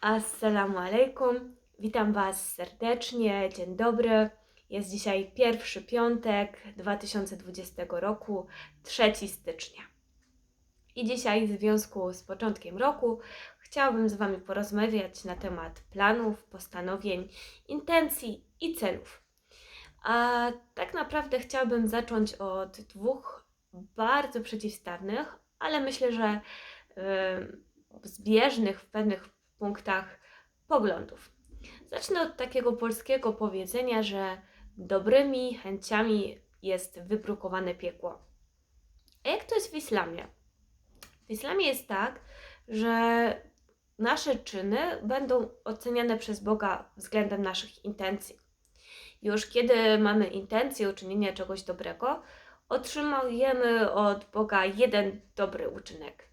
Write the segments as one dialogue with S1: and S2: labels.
S1: Assalamu alaikum. Witam Was serdecznie. Dzień dobry. Jest dzisiaj pierwszy piątek 2020 roku, 3 stycznia. I dzisiaj, w związku z początkiem roku, chciałabym z Wami porozmawiać na temat planów, postanowień, intencji i celów. A tak naprawdę chciałabym zacząć od dwóch bardzo przeciwstawnych, ale myślę, że y, zbieżnych w pewnych punktach poglądów. Zacznę od takiego polskiego powiedzenia, że dobrymi chęciami jest wybrukowane piekło. A jak to jest w islamie? W islamie jest tak, że nasze czyny będą oceniane przez Boga względem naszych intencji. Już kiedy mamy intencję uczynienia czegoś dobrego, otrzymujemy od Boga jeden dobry uczynek.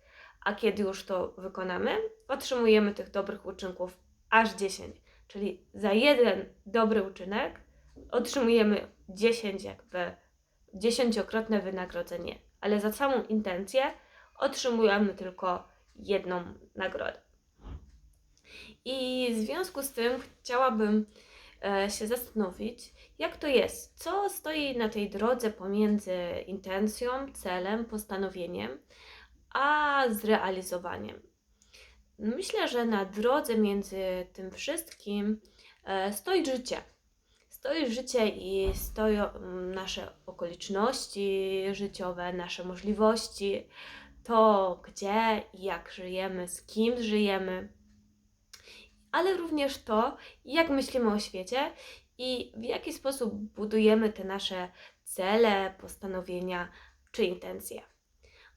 S1: A kiedy już to wykonamy, otrzymujemy tych dobrych uczynków aż 10. Czyli za jeden dobry uczynek otrzymujemy 10 jakby dziesięciokrotne wynagrodzenie, ale za samą intencję otrzymujemy tylko jedną nagrodę. I w związku z tym chciałabym e, się zastanowić, jak to jest, co stoi na tej drodze pomiędzy intencją, celem, postanowieniem, a zrealizowaniem. Myślę, że na drodze między tym wszystkim e, stoi życie. Stoi życie i stoją mm, nasze okoliczności życiowe, nasze możliwości, to gdzie i jak żyjemy, z kim żyjemy, ale również to, jak myślimy o świecie i w jaki sposób budujemy te nasze cele, postanowienia czy intencje.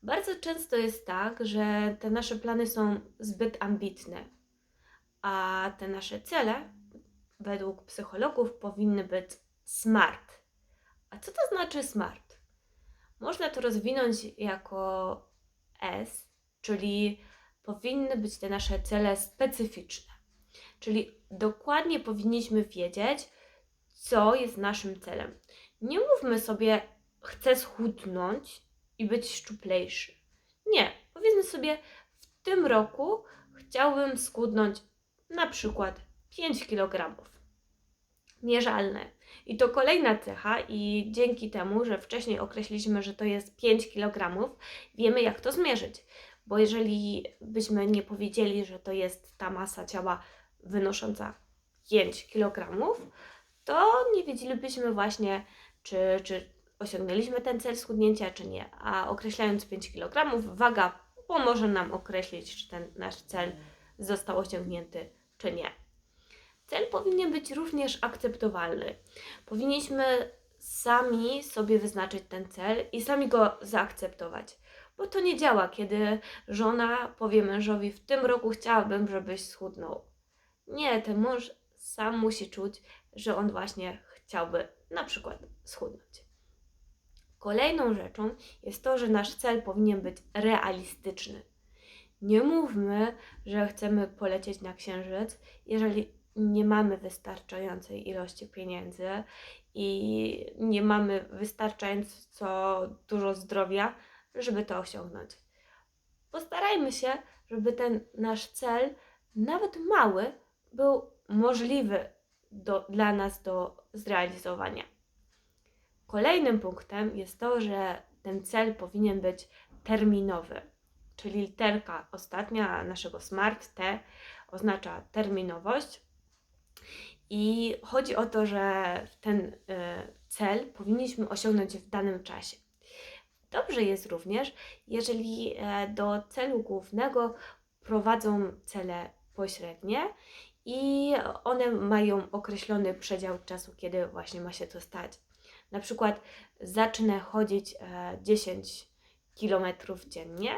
S1: Bardzo często jest tak, że te nasze plany są zbyt ambitne, a te nasze cele, według psychologów, powinny być smart. A co to znaczy smart? Można to rozwinąć jako S, czyli powinny być te nasze cele specyficzne. Czyli dokładnie powinniśmy wiedzieć, co jest naszym celem. Nie mówmy sobie, chcę schudnąć i być szczuplejszy. Nie, powiedzmy sobie, w tym roku chciałbym schudnąć na przykład 5 kg. Mierzalne. I to kolejna cecha, i dzięki temu, że wcześniej określiliśmy, że to jest 5 kg, wiemy jak to zmierzyć. Bo jeżeli byśmy nie powiedzieli, że to jest ta masa ciała wynosząca 5 kg, to nie wiedzielibyśmy właśnie, czy, czy osiągnęliśmy ten cel schudnięcia, czy nie. A określając 5 kg, waga pomoże nam określić, czy ten nasz cel został osiągnięty, czy nie. Cel powinien być również akceptowalny. Powinniśmy sami sobie wyznaczyć ten cel i sami go zaakceptować. Bo to nie działa, kiedy żona powie mężowi: W tym roku chciałabym, żebyś schudnął. Nie, ten mąż sam musi czuć, że on właśnie chciałby na przykład schudnąć. Kolejną rzeczą jest to, że nasz cel powinien być realistyczny. Nie mówmy, że chcemy polecieć na księżyc, jeżeli nie mamy wystarczającej ilości pieniędzy i nie mamy wystarczająco dużo zdrowia, żeby to osiągnąć. Postarajmy się, żeby ten nasz cel, nawet mały, był możliwy do, dla nas do zrealizowania. Kolejnym punktem jest to, że ten cel powinien być terminowy, czyli literka ostatnia naszego SMART T oznacza terminowość. I chodzi o to, że ten y, cel powinniśmy osiągnąć w danym czasie. Dobrze jest również, jeżeli e, do celu głównego prowadzą cele pośrednie i one mają określony przedział czasu, kiedy właśnie ma się to stać. Na przykład zacznę chodzić 10 km dziennie.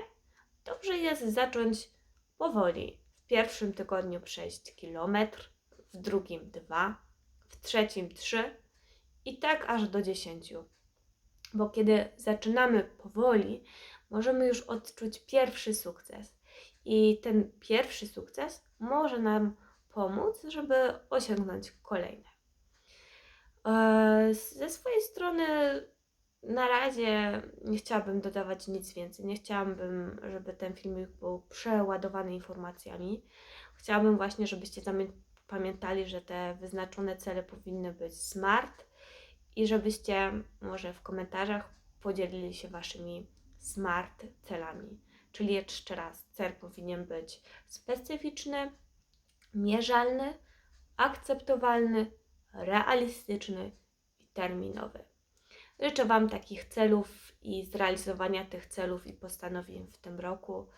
S1: Dobrze jest zacząć powoli. W pierwszym tygodniu przejść kilometr, w drugim 2, w trzecim 3 i tak aż do 10. Bo kiedy zaczynamy powoli, możemy już odczuć pierwszy sukces. I ten pierwszy sukces może nam pomóc, żeby osiągnąć kolejne. E, ze swojej strony na razie nie chciałabym dodawać nic więcej. Nie chciałabym, żeby ten filmik był przeładowany informacjami. chciałabym właśnie, żebyście pamiętali, że te wyznaczone cele powinny być smart i żebyście może w komentarzach podzielili się waszymi smart celami. Czyli jeszcze raz, cel powinien być specyficzny, mierzalny, akceptowalny, realistyczny i terminowy. Życzę Wam takich celów i zrealizowania tych celów i postanowień w tym roku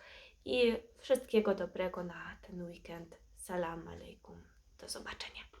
S1: i wszystkiego dobrego na ten weekend. Salam alaikum. Do zobaczenia.